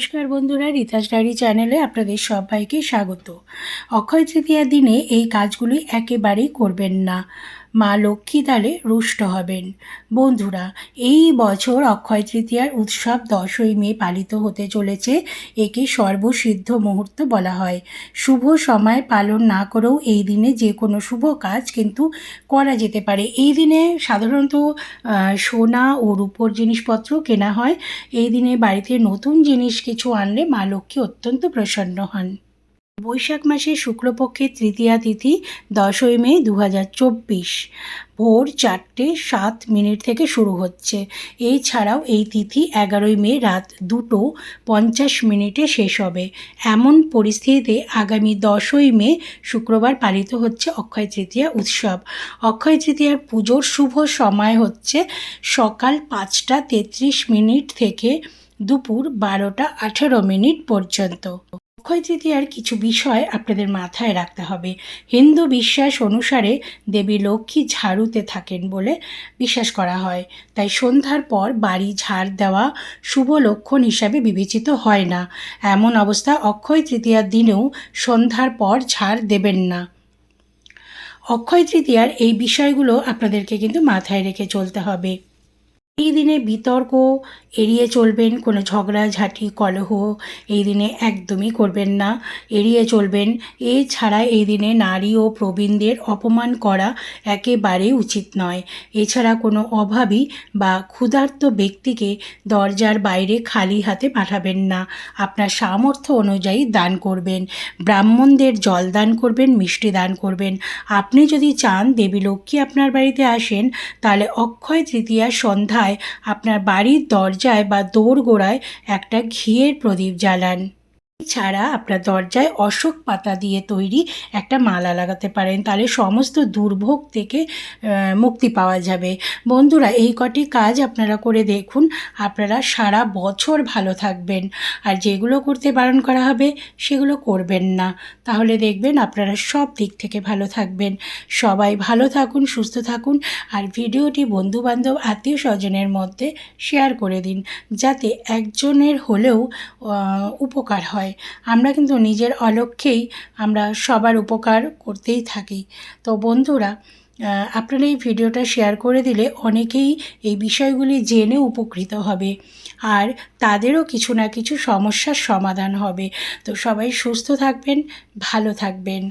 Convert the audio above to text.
নমস্কার বন্ধুরা, রিতাস ডায়েরি চ্যানেলে আপনাদের সবাইকে স্বাগত। অক্ষয় তৃতীয়ার দিনে এই কাজগুলি একেবারেই করবেন না। মা লক্ষ্মী তালে রুষ্ট হবেন। বন্ধুরা, এই বছর অক্ষয় তৃতীয়ার উৎসব দশই মে পালিত হতে চলেছে, একে সর্বসিদ্ধ মুহূর্ত বলা হয়। শুভ সময় পালন না করেও এই দিনে যে কোনো শুভ কাজ কিন্তু করা যেতে পারে। এই দিনে সাধারণত সোনা ও রূপোর জিনিসপত্র কেনা হয়। এই দিনে বাড়িতে নতুন জিনিস কিছু আনলে মা লক্ষ্মী অত্যন্ত প্রসন্ন হন। বৈশাখ মাসের শুক্লপক্ষের তৃতীয়া তিথি দশই মে দু হাজার চব্বিশ। ভোর চারটে সাত মিনিট থেকে শুরু হচ্ছে। এছাড়াও এই তিথি এগারোই মে রাত দুটো পঞ্চাশ মিনিটে শেষ হবে। এমন পরিস্থিতিতে আগামী দশই মে শুক্রবার পালিত হচ্ছে অক্ষয় তৃতীয়া উৎসব। অক্ষয় তৃতীয়ার পুজোর শুভ সময় হচ্ছে সকাল পাঁচটা তেত্রিশ মিনিট থেকে দুপুর বারোটা আঠেরো মিনিট পর্যন্ত। অক্ষয় তৃতীয়ার কিছু বিষয় আপনাদের মাথায় রাখতে হবে। হিন্দু বিশ্বাস অনুসারে দেবী লক্ষ্মী ঝাড়ুতে থাকেন বলে বিশ্বাস করা হয়। তাই সন্ধ্যার পর বাড়ি ঝাড় দেওয়া শুভ লক্ষণ হিসাবে বিবেচিত হয় না। এমন অবস্থা অক্ষয় তৃতীয়ার দিনেও সন্ধ্যার পর ঝাড় দেবেন না। অক্ষয় তৃতীয়ার এই বিষয়গুলো আপনাদেরকে কিন্তু মাথায় রেখে চলতে হবে। এই দিনে বিতর্ক এড়িয়ে চলবেন, কোনো ঝগড়াঝাঁটি কলহ এই দিনে একদমই করবেন না। এড়িয়ে চলবেন, এছাড়া এই দিনে নারী ও প্রবীণদের অপমান করা একেবারেই উচিত নয়। এছাড়া কোনো অভাবী বা ক্ষুধার্ত ব্যক্তিকে দরজার বাইরে খালি হাতে পাঠাবেন না। আপনার সামর্থ্য অনুযায়ী দান করবেন, ব্রাহ্মণদের জল দান করবেন, মিষ্টি দান করবেন। আপনি যদি চান দেবী লক্ষ্মী আপনার বাড়িতে আসেন, তাহলে অক্ষয় তৃতীয়া সন্ধ্যায় আপনার বাড়ির দরজায় বা দোরগোড়ায় একটা ঘিয়ের প্রদীপ জ্বালান। এছাড়া আপনার দরজায় অশোক পাতা দিয়ে তৈরি একটা মালা লাগাতে পারেন। তাহলে সমস্ত দুর্ভোগ থেকে মুক্তি পাওয়া যাবে। বন্ধুরা, এই কটি কাজ আপনারা করে দেখুন। আপনারা সারা বছর ভালো থাকবেন। আর যেগুলো করতে বারণ করা হবে, সেগুলো করবেন না। তাহলে দেখবেন আপনারা সব দিক থেকে ভালো থাকবেন। সবাই ভালো থাকুন, সুস্থ থাকুন। আর ভিডিওটি বন্ধুবান্ধব আত্মীয় স্বজনের মধ্যে শেয়ার করে দিন। যাতে একজনের হলেও উপকার হয়। আমরা কিন্তু নিজের অলক্ষ্যেই আমরা সবার উপকার করতেই থাকি। তো বন্ধুরা আপনারা এই ভিডিওটা শেয়ার করে দিলে অনেকেই এই বিষয়গুলি জেনে উপকৃত হবে আর তাদেরও কিছু না কিছু সমস্যার সমাধান হবে। তো সবাই সুস্থ থাকবেন, ভালো থাকবেন।